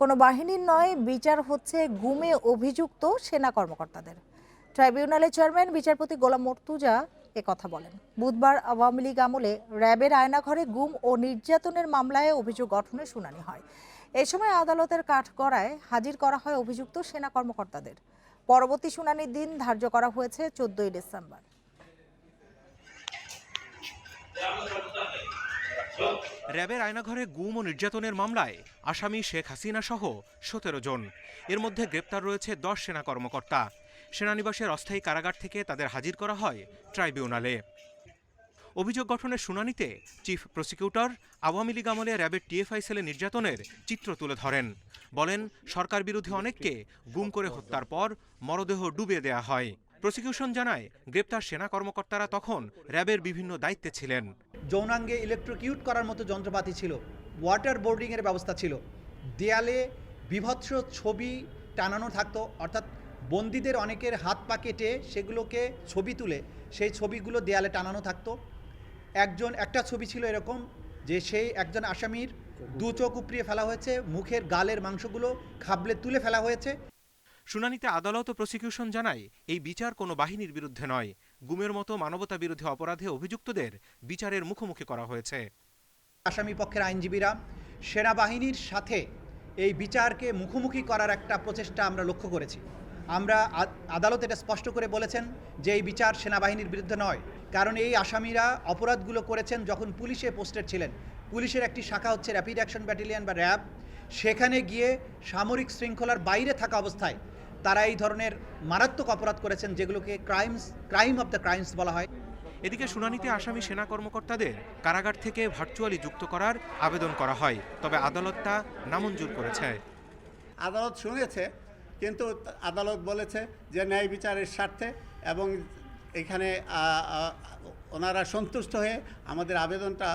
কোনো বাহিনীর নয়, বিচার হচ্ছে গুমে অভিযুক্ত সেনা কর্মকর্তাদের। ট্রাইব্যুনালের চেয়ারম্যান, বিচারপতি গোলাম মর্তুজা এ কথা বলেন। বুধবার আওয়ামী লীগ আমলে র্যাবের আয়নাঘরে গুম ও নির্যাতনের মামলায় অভিযোগ গঠনের শুনানি হয়। এ সময় আদালতের কাঠগড়ায় হাজির করা হয় অভিযুক্ত সেনা কর্মকর্তাদের। পরবর্তী শুনানির দিন ধার্য করা হয়েছে চোদ্দই ডিসেম্বর। র্যাবের আয়নাঘরে গুম ও নির্যাতনের মামলায় আসামি শেখ হাসিনা সহ সতেরো জন। এর মধ্যে গ্রেপ্তার রয়েছে দশ সেনা কর্মকর্তা। সেনানিবাসের অস্থায়ী কারাগার থেকে তাদের হাজির করা হয় ট্রাইব্যুনালে। অভিযোগ গঠনের শুনানিতে চিফ প্রসিকিউটর আওয়ামী লীগ আমলে র্যাবের টিএফআই সেলে নির্যাতনের চিত্র তুলে ধরেন। বলেন, সরকার বিরোধী অনেককে গুম করে হত্যার পর মরদেহ ডুবিয়ে দেয়া হয়। প্রসিকিউশন জানায়, গ্রেপ্তার সেনা কর্মকর্তারা তখন র্যাবের বিভিন্ন দায়িত্বে ছিলেন। যৌনাঙ্গে ইলেকট্রোকিউট করার মতো যন্ত্রপাতি ছিল। ওয়াটার বোর্ডিংয়ের ব্যবস্থা ছিল। দেয়ালে বিভৎস ছবি টানানো থাকতো, অর্থাৎ বন্দীদের অনেকের হাত পা কেটে সেগুলোকে ছবি তুলে সেই ছবিগুলো দেয়ালে টানানো থাকতো। একজন, একটা ছবি ছিল এরকম যে সেই একজন আসামির দু চোখ উপড়িয়ে ফেলা হয়েছে, মুখের গালের মাংসগুলো খাবলে তুলে ফেলা হয়েছে। শুনানিতে আদালত ও প্রসিকিউশন জানায়, এই বিচার কোনো বাহিনীর বিরুদ্ধে নয়। গুমের মতো মানবতা বিরোধী অপরাধে অভিযুক্তদের বিচারের মুখোমুখি করা হয়েছে। আসামি পক্ষের আইনজীবীরা সেনাবাহিনীর সাথে এই বিচারকে মুখোমুখি করার একটা প্রচেষ্টা আমরা লক্ষ্য করেছি। আমরা আদালত এটা স্পষ্ট করে বলেছেন যে এই বিচার সেনাবাহিনীর বিরুদ্ধে নয়। কারণ এই আসামিরা অপরাধগুলো করেছেন যখন পুলিশে পোস্টেড ছিলেন। পুলিশের একটি শাখা হচ্ছে র্যাপিড অ্যাকশন ব্যাটালিয়ন বা র্যাব। সেখানে গিয়ে সামরিক শৃঙ্খলার বাইরে থাকা অবস্থায় তারা এই ধরনের মারাত্মক অপরাধ করেছেন যেগুলোকে crimes crime of the crimes বলা হয়। এদিকে শুনানিতে আসামি সেনা কর্মকর্তাদের কারাগার থেকে ভার্চুয়ালি যুক্ত করার আবেদন করা হয় তবে আদালত তা নামঞ্জুর করেছে। আদালত শুনেছে কিন্তু আদালত বলেছে যে ন্যায় বিচারের স্বার্থে এবং এখানে ওনারা সন্তুষ্ট হয়ে আমাদের আবেদনটা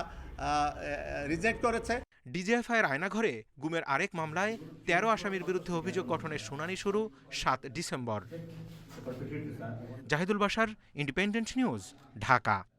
রিজেক্ট করেছে। ডিজিএফআইয়ের আয়নাঘরে গুমের আরেক মামলায় তেরো আসামির বিরুদ্ধে অভিযোগ গঠনের শুনানি শুরু সাত ডিসেম্বর। জাহিদুল বাসার ইন্ডিপেন্ডেন্ট নিউজ, ঢাকা।